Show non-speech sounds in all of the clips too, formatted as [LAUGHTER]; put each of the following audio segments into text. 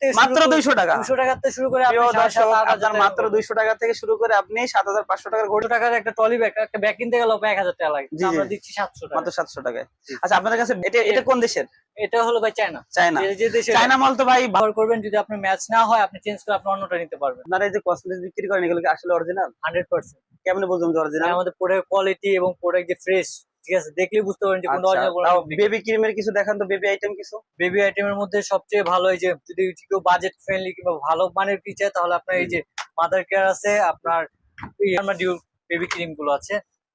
থেকে মাত্র দুইশো টাকা। দুশো টাকা থেকে শুরু করে আপনি প্রিয় সাড়ে সাত, দর্শক আট হাজার আপনার মাত্র পড়বে। দুইশো টাকা থেকে শুরু করে আপনি সাত হাজার পাঁচশো টাকার ঘড়ি। টাকার একটা ট্রলি ব্যাগ একটা ব্যাগ কিনতে গেলে এক হাজার টাকা লাগে। আমরা দিচ্ছি সাতশো টাকা। মাত্র সাতশো টাকায়। আচ্ছা আপনাদের কাছে এটা এটা কোন দেশের? এটা হলো ভাই চায়না। চায়না। যে- যে দেশে চায়না মাল তো ভাই ব্যবহার করবেন যদি আপনার ম্যাচ না হয় আপনি চেঞ্জ করে আপনি অন্যটা নিতে পারবেন। আপনারা এই যে কসমেটিক্স বিক্রি করেন এগুলো কি আসলে অরিজিনাল হান্ড্রেড পার্সেন্ট। কেমন বুঝুন যে অরিজিনাল আমাদের প্রোডাক্ট কোয়ালিটি এবং প্রোডাক্ট যে ফ্রেশ ঠিক আছে দেখলেই বুঝতে পারেন যে কোনটা আচ্ছা অরিজিনাল বেবি ক্রিমের কিছু দেখান তো বেবি আইটেম কিছু? বেবি আইটেমের মধ্যে সবচেয়ে ভালো এই যে যদি কেউ বাজেট ফ্রেন্ডলি কিংবা ভালো মানের কি চায় তাহলে আপনার এই যে মাদার কেয়ার আছে আপনার ডিউ বেবি ক্রিমগুলো আছে।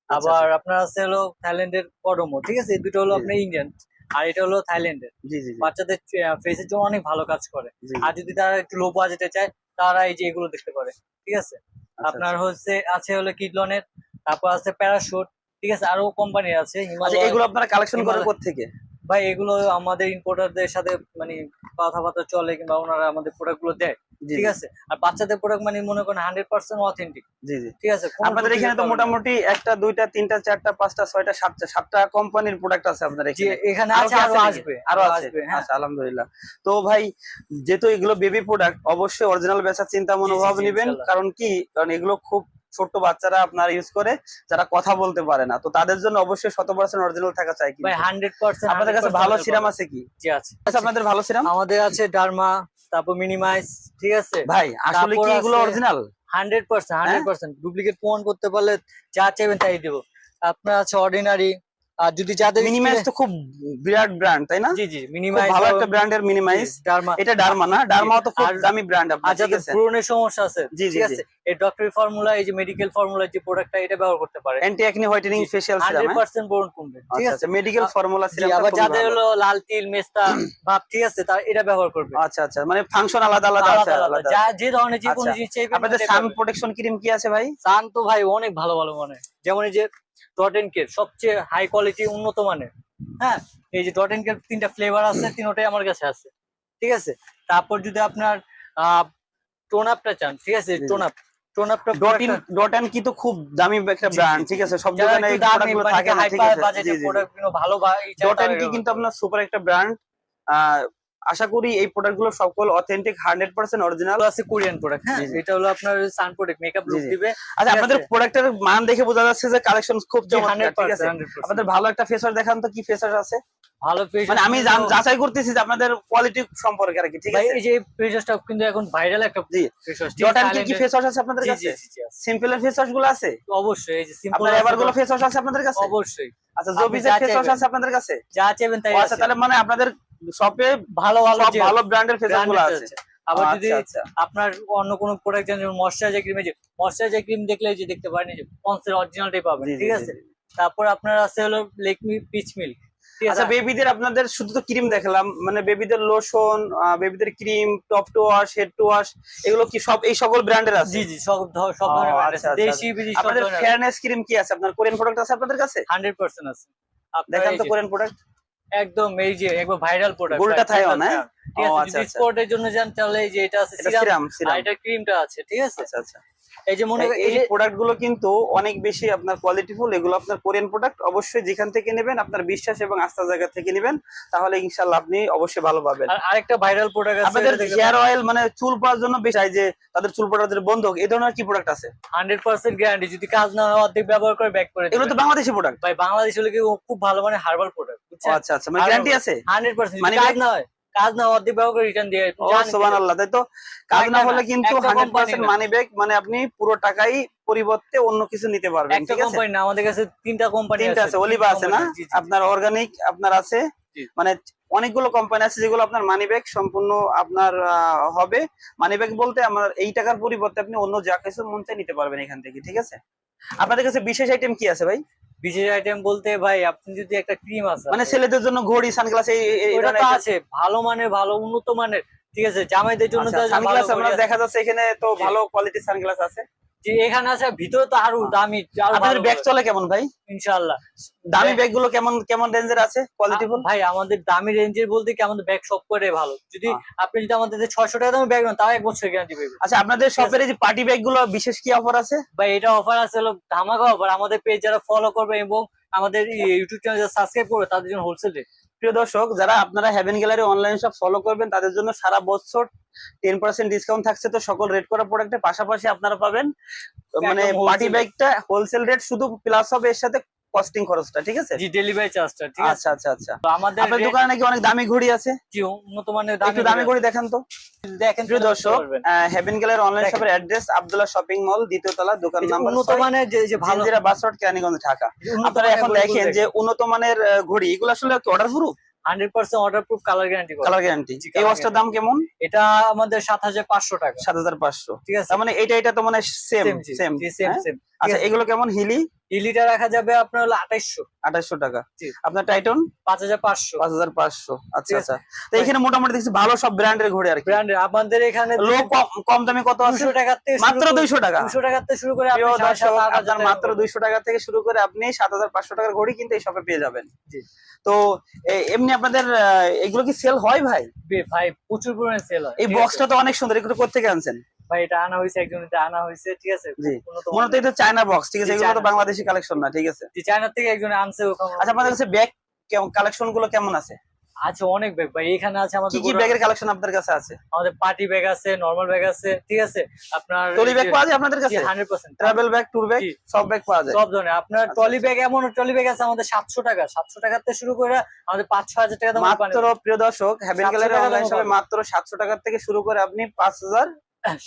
আচ্ছা, আবার আপনার আছে হলো থাইল্যান্ডের কডমো ঠিক আছে? এই দুটো হলো আপনার ইন্ডিয়ান আর এটা হলো থাইল্যান্ডের জি জি জি। বাচ্চাদের ফেসের জন্য অনেক ভালো কাজ করে। আর যদি তারা একটু লো বাজেটে চায় তারা এই যে এগুলো দেখতে পারে ঠিক আছে? আচ্ছা, আপনার হচ্ছে আছে হলো কিডলনের তারপর আছে প্যারাশুট ঠিক আছে আরও কোম্পানি আছে আচ্ছা এগুলো আপনারা কালেকশন করেন হিমালয়- থেকে ভাই এগুলো আমাদের ইম্পোর্টারদের সাথে মানে কথাবার্তা চলে কিংবা ওনারা আমাদের প্রোডাক্টগুলো দেয় ঠিক আছে? আর বাচ্চাদের প্রোডাক্ট মানে মনে করেন হান্ড্রেড পার্সেন্ট অথেন্টিক জি জি। ঠিক আছে? আপনাদের এখানে তো মোটামুটি একটা দুইটা তিনটা চারটা পাঁচটা ছয়টা সাতটা সাতটা কোম্পানির প্রোডাক্ট আছে আপনাদের এখানে। আছে আরও আসবে আরও আছে। হ্যাঁ। আচ্ছা আলহামদুলিল্লাহ। তো ভাই যেহেতু এগুলো বেবি প্রোডাক্ট অবশ্যই অরিজিনাল বেচার চিন্তা মনোভাব নেবেন। কারণ কি? কারণ এগুলো খুব ছোট্ট বাচ্চারা আপনার ইউজ করে যারা কথা বলতে পারে না। তো তাদের জন্য অবশ্যই শত পার্সেন্ট অরিজিনাল থাকা চাই কি ভাই হান্ড্রেড পার্সেন্ট আপনাদের কাছে ভালো সিরাম আছে কি? জি আছে। আচ্ছা আপনাদের ভালো সিরাম আমাদের আছে ডার্মা তারপর মিনিমাইজ ঠিক আছে? ভাই আসলে কি এগুলো original hundred percent? Hundred percent duplicate প্রমাণ করতে পারলে যা চাইবেন তাই দেবো। আপনার আছে অর্ডিনারি আর যদি যাদের মিনিমাইজ তো খুব বিরাট ব্র্যান্ড তাই না? জি জি মিনিমাইজ ভালো একটা ব্র্যান্ডের মিনিমাইজ ডার্মা এটা ডার্মা না ডার্মাও তো খুব দামি ব্র্যান্ড আর আপনার ঠিক আছে? পুরনের সমস্যা আছে। জি, জি, ঠিক আছে এই ডক্টরি ফর্মুলা এই যে মেডিকেল ফর্মুলা যে প্রোডাক্টটা এটা ব্যবহার করতে পারে anti acne whitening facial serum hundred percent বরণ কমবে ঠিক আছে? আচ্ছা মেডিকেল ফর্মুলা সিরাম আবার যাদের হলো লাল তিল মেস্তা [CLEARS THROAT] ভাব ঠিক আছে তার এটা ব্যবহার করবে। আচ্ছা আচ্ছা মানে ফাংশন আলাদা আলাদা আছে আলাদা। যা যে ধরনের যে কোনো আচ্ছা। জিনিস চাইবেন আপনাদের সান প্রোটেকশন ক্রিম কি আছে ভাই? সান তো ভাই অনেক ভালো ভালো মানে যেমন এই যে ডট এন্ড কের সবচেয়ে হাই কোয়ালিটি উন্নত মানের। হ্যাঁ এই যে ডট এন্ড কের তিনটা ফ্লেভার আছে তিনটাই আমার কাছে আছে। ঠিক আছে? তারপর যদি আপনার টোন আপটা চান ঠিক আছে। টোন আপ টোন আপটা ডট এন কি তো খুব দামি একটা ব্র্যান্ড ঠিক আছে? সব যারা দোকানে এই প্রোডাক্টগুলো মানে থাকে না ঠিক আছে? ভালো ডট এন কি কিন্তু আপনার সুপার একটা ব্র্যান্ড আশা করি এই প্রোডাক্টগুলো সকল অথেন্টিক হান্ড্রেড পার্সেন্ট অরিজিনাল আছে কোরিয়ান প্রোডাক্ট হ্যাঁ। এটা হলো আপনার সান প্রোডাক্ট মেকআপ লুক দিবে। আচ্ছা আপনাদের প্রোডাক্টের মান দেখে বোঝা যাচ্ছে যে কালেকশন খুব চমৎকার ঠিক আছে? আপনাদের ভালো একটা ফেস ওয়াশ দেখান তো কি ফেস ওয়াশ আছে? ভালো মানে আমি যাচাই করতেছি যে আপনাদের কোয়ালিটি সম্পর্কে আর কি ঠিক আছে? এই যে ফেস ওয়াশটা কিন্তু এখন ভাইরাল একটা ফেস ওয়াশ ডট এন কি কি ফেস ওয়াশ আছে আপনাদের কাছে। সিম্পল ফেস ওয়াশগুলো আছে? অবশ্যই এই যে সিম্পল আপনার এবারগুলো ফেস ওয়াশ আছে আপনাদের কাছে? অবশ্যই। আচ্ছা জবিজের ফেস ওয়াশ আছে আপনাদের কাছে? যা চাইবেন তাই আচ্ছা। তাহলে মানে আপনাদের শপে ভালো ভালো ভালো ব্র্যান্ডের ফেস ওয়াশ আছে। আবার যদি আচ্ছা, আচ্ছা। আপনার অন্য কোনো প্রোডাক্ট জানেন ময়শ্চারাইজার ক্রিম যে ময়শ্চারাইজার ক্রিম দেখলে যে দেখতে পারেন যে পন্সের অরিজিনালটাই পাবেন ঠিক আছে? তারপর আপনার আছে হলো লেকমি পিচ মিল্ক আচ্ছা বেবিদের আপনাদের শুধু তো ক্রিম দেখলাম মানে বেবিদের লোশন বেবিদের cream top to wash head to wash এগুলো কি সব এই সকল ব্র্যান্ডের আছে? জি জি সব সব ধরনের আচ্ছা, আছে। দেশি বিদেশি আপনাদের ফেয়ারনেস ক্রিম কি আছে? আপনার কোরিয়ান প্রোডাক্ট আছে আপনাদের কাছে? 100% আছে। দেখান তো কোরিয়ান প্রোডাক্ট একদম এই যে একবার ভাইরাল প্রোডাক্ট গোলটা থাইওয়ান, হ্যাঁ? ঠিক আছে আচ্ছা, আচ্ছা। স্পোর্টের জন্য যান তাহলে এই যে এটা আছে সিরাম আর এটা ক্রিমটা আছে ঠিক আছে? আচ্ছা আচ্ছা। এই যে মনে এই- প্রোডাক্টগুলো কিন্তু অনেক বেশি আপনার কোয়ালিটিফুল এগুলো আপনার কোরিয়ান প্রোডাক্ট অবশ্যই যেখান থেকে নেবেন আপনার বিশ্বাস এবং আস্থা জায়গা থেকে নেবেন তাহলে ইনশাল্লাহ আপনি অবশ্যই ভালো পাবেন। আর আরেকটা ভাইরাল প্রোডাক্ট আছে আপনাদের হেয়ার অয়েল মানে চুল পড়ার জন্য বেশি চাই যে তাদের চুল পড়ার জন্য বন্ধ হোক, এই ধরনের কি প্রোডাক্ট আছে? হান্ড্রেড পার্সেন্ট গ্যারান্টি যদি কাজ না হয় অর্ধেক ব্যবহার করে ব্যাক করে এগুলো তো বাংলাদেশি প্রোডাক্ট ভাই বাংলাদেশ হলে কি খুব ভালো মানে হার্বাল প্রোডাক্ট আচ্ছা আচ্ছা মানে গ্যারান্টি আছে? Money কাজ না হয় কাজ না অর্ধেক ব্যবহার করে রিটার্ন দিয়ে ও সুবহানাল্লাহ তাই তো? কাজ না হলে কিন্তু। মানি ব্যাক মানে আপনি পুরো টাকাই পরিবর্তে অন্য কিছু নিতে পারবেন ঠিক আছে? কোম্পানি না আমাদের কাছে তিনটা কোম্পানি তিনটা আছে অলিভা আছে না। আপনার অর্গানিক আপনার আছে? মানে অনেকগুলো কোম্পানি আছে যেগুলো আপনার মানি ব্যাগ সম্পূর্ণ আপনার হবে। মানি ব্যাগ বলতে আমার এই টাকার পরিবর্তে আপনি অন্য যা কিছু মন চাই নিতে পারবেন এখান থেকে ঠিক আছে? আপনাদের কাছে বিশেষ আইটেম কি আছে ভাই? বিশেষ আইটেম বলতে ভাই আপনি যদি একটা ক্রিম আছে মানে ছেলেদের জন্য ঘড়ি সানগ্লাস ধরনের তো আছে ভালো মানের ভালো উন্নত মানের ঠিক আছে? জামাইদের জন্য আচ্ছা, সানগ্লাস আমরা দেখা যাচ্ছে এখানে তো ভালো কোয়ালিটির সানগ্লাস আছে। যে এখানে আছে ভিতরে তো আরও দামি আপনাদের ব্যাগ চলে কেমন ভাই? ইনশাআল্লাহ। দামি ব্যাগগুলো কেমন কেমন রেঞ্জের আছে? কোয়ালিটিফুল ভাই আমাদের দামি রেঞ্জের বলতে কি আমাদের ব্যাগ সব করে ভালো। যদি আপনি যদি আমাদের ছয়শো টাকা দামের ব্যাগ নেন তাও এক বছর গ্যারান্টি পাবেন আচ্ছা আপনাদের শপের এই যে পার্টি ব্যাগগুলো বিশেষ কি অফার আছে? ভাই এটা অফার আছে হলো ধামাকা অফার আমাদের পেজ যারা ফলো করবে এবং আমাদের ইউটিউব চ্যানেল যারা সাবস্ক্রাইব করবে তাদের জন্য হোলসেল রেট প্রিয় দর্শক যারা আপনারা Haven Gallery online shop follow করবেন তাদের জন্য সারা বছর টেন পার্সেন্ট ডিসকাউন্ট থাকছে। তো সকল রেড করা প্রোডাক্টের পাশাপাশি আপনারা পাবেন মানে পার্টি ব্যাগটা হোলসেল রেট শুধু প্লাস হবে এর সাথে কস্টিং খরচটা ঠিক আছে? জি ডেলিভারি চার্জটা ঠিক আছে? আচ্ছা আচ্ছা। আচ্ছা তো আমাদের rate দোকানে নাকি অনেক দামি ঘড়ি আছে? জি উন্নত মানের একটু দামি ঘড়ি দেখান তো। দেখেন প্রিয় দর্শক হেভেন গ্যালারি অনলাইন। শপের অ্যাড্রেস আব্দুল্লাহ শপিং মল দ্বিতীয় তলা দোকান নাম্বার উন্নত মানের যে যে ভালো জিঞ্জিরা বাস রোড কেরানীগঞ্জ ঢাকা। আপনারা এখন দেখেন যে উন্নত মানের ঘড়ি এগুলো আসলে order proof hundred percent order proof colour guarantee colour guarantee এই ওয়াচটার দাম কেমন? এটা আমাদের সাত হাজার পাঁচশো টাকা। সাত হাজার পাঁচশো। ঠিক আছে। মানে এটা এটা তো মানে সেম Same, জি, সেম জি, same, same। আচ্ছা এগুলো কেমন হিলি? ইলিটা রাখা যাবে আপনার হলো আঠাইশশো। আঠাশশো টাকা। আপনার টাইটন পাঁচ হাজার পাঁচশো। পাঁচ হাজার পাঁচশো। আচ্ছা আচ্ছা। তো এখানে মোটামুটি দেখছি ভালো সব ব্র্যান্ডের ঘড়ি আর ব্র্যান্ডের আমাদের এখানে লো কম দামে কত আছে? দুশো থেকে মাত্র দুইশো টাকা। দুশো টাকা থেকে শুরু করে টাকা মাত্র দুইশো টাকা থেকে শুরু করে আপনি সাত হাজার পাঁচশো টাকার ঘড়ি কিন্তু এই শপে পেয়ে যাবেন। তো এমনি আপনাদের এগুলো কি সেল হয় ভাই? ভাই প্রচুর পরিমাণে সেল হয়। এই বক্সটা তো অনেক সুন্দর এগুলো কোথেকে আনছেন? ভাই এটা আনা হয়েছে একজন এটা আনা হয়েছে ঠিক আছে। উন্নত মনে তো এটা চায়না বক্স ঠিক আছে? এগুলো তো বাংলাদেশি কালেকশন না ঠিক আছে? চায়না থেকে একজন আনছে আচ্ছা আপনাদের কাছে ব্যাগ কালেকশনগুলো কেমন আছে? আছে অনেক ব্যাগ ভাই। এখানে আছে আমাদের কি ব্যাগের কালেকশন আপনার কাছে আছে? আমাদের পার্টি ব্যাগ আছে নরমাল ব্যাগ আছে ঠিক আছে? আপনার ট্রলি ব্যাগ পাওয়া যায় আপনাদের কাছে? Hundred percent travel bag tour bag সব ব্যাগ পাওয়া যায়। সব ধরনের। আপনার আচ্ছা, ট্রলি ব্যাগ এমন ট্রলি ব্যাগ আছে আমাদের সাতশো টাকা। সাতশো টাকার থেকে শুরু করে আমাদের পাঁচ ছ হাজার টাকা দামের মাত্র প্রিয় দর্শক হ্যাভেন গ্যালারি অনলাইন শপে মাত্র সাতশো টাকা থেকে শুরু করে আপনি পাঁচ হাজার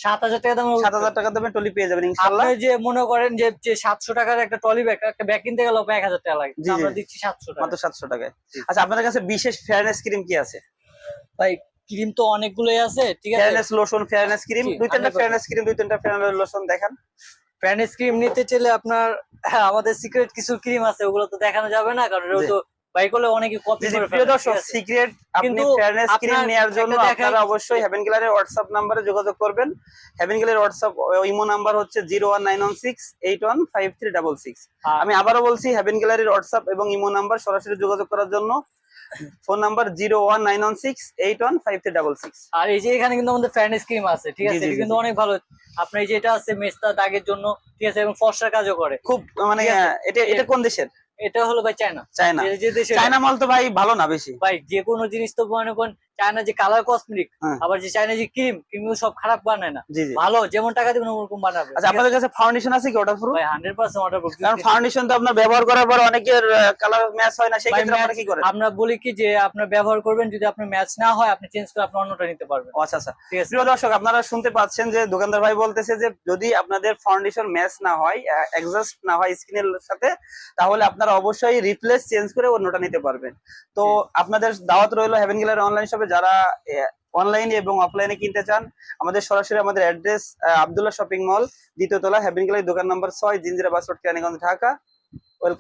সাত হাজার টাকা দামের সাত হাজার টাকা দামে ট্রলি পেয়ে যাবেন ইনশাল্লাহ যে মনে করেন যে সাতশো টাকার একটা ব্যাগ একটা ব্যাগ কিনতে গেলে এক হাজার টাকা লাগে। জি, জি। আমরা দিচ্ছি সাতশো টাকা। মাত্র সাতশো টাকায়। আচ্ছা আপনাদের কাছে বিশেষ ফেয়ারনেস ক্রিম কি আছে? ভাই ক্রিম তো অনেকগুলোই আছে ঠিক আছে? ফেয়ারনেস লোশন ফেয়ারনেস ক্রিম দুই তিনটা 100% ফেয়ারনেস ক্রিম দুই তিনটা ফেয়ারনেস লোশন দেখান। ক্রিম নিতে চাইলে আপনার হ্যাঁ, আমাদের সিক্রেট কিছু ক্রিম আছে ওগুলো তো দেখানো যাবে না কারণ তো বাইক হলে অনেকে কপি জি, জি, করে প্রিয় দর্শক সিক্রেট আপনি ফেয়ারনেস ক্রিম জন্য আপনারা অবশ্যই হেভেন হোয়াটসঅ্যাপ নাম্বারে যোগাযোগ করবেন। হেভেন হোয়াটসঅ্যাপ ইমো নাম্বার হচ্ছে zero one nine one six eight one five three double six আর- আমি আবারও বলছি হেভেন গ্যালারির হোয়াটসঅ্যাপ এবং ইমো নাম্বার সরাসরি যোগাযোগ করার জন্য phone number zero one nine one six eight one five three double six আর এই যে এখানে কিন্তু আমাদের ফ্যানিস ক্রিম আছে ঠিক আছে? কিন্তু অনেক ভালো। আপনার এই যে এটা আছে মেস্তা দাগের জন্য ঠিক আছে? এবং ফর্সার কাজও করে খুব মানে এটা এটা কোন দেশের? এটা হলো ভাই চায়না। চায়না। যে- যে দেশে চায়না মাল তো ভাই ভালো না বেশি। ভাই যে কোনো জিনিস তো মনে করেন চায়না যে কালার কসমেটিক হ্যাঁ। আবার যে চায়না যে ক্রিম ক্রিম সব খারাপ বানায় না। ভালো যেমন টাকা দিবেন ওরকম বানাবে। আচ্ছা আপনাদের কাছে ফাউন্ডেশন আছে কি ওটা পুরো ভাই হান্ড্রেড পার্সেন্ট অর্ডার কারণ ফাউন্ডেশন তো আপনার ব্যবহার করার পর অনেকের কালার ম্যাচ হয় না সেই ক্ষেত্রে আপনারা কি করেন? আমরা বলি কি যে আপনার ব্যবহার করবেন যদি আপনার ম্যাচ না হয় আপনি চেঞ্জ করে আপনি অন্যটা নিতে পারবেন। আচ্ছা আচ্ছা। ঠিক আছে। প্রিয় দর্শক আপনারা শুনতে পাচ্ছেন যে দোকানদার ভাই বলতেছে যে যদি আপনাদের ফাউন্ডেশন ম্যাচ না হয় এক্সাস্ট না হয় স্কিনের সাথে তাহলে আপনারা অবশ্যই রিপ্লেস চেঞ্জ করে অন্যটা নিতে পারবেন। তো আপনাদের দাওয়াত রইল হেভেন গ্যালারি অনলাইন শপে যারা অনলাইনে এবং অফলাইনে কিনতে চান, আমাদের সরাসরি আমাদের অ্যাড্রেস আবদুল্লাহ শপিং মল দ্বিতীয় তলা হেভেন গ্যালারি দোকান নম্বর ছয়, Jinjira bus road Keraniganj, Dhaka. Welcome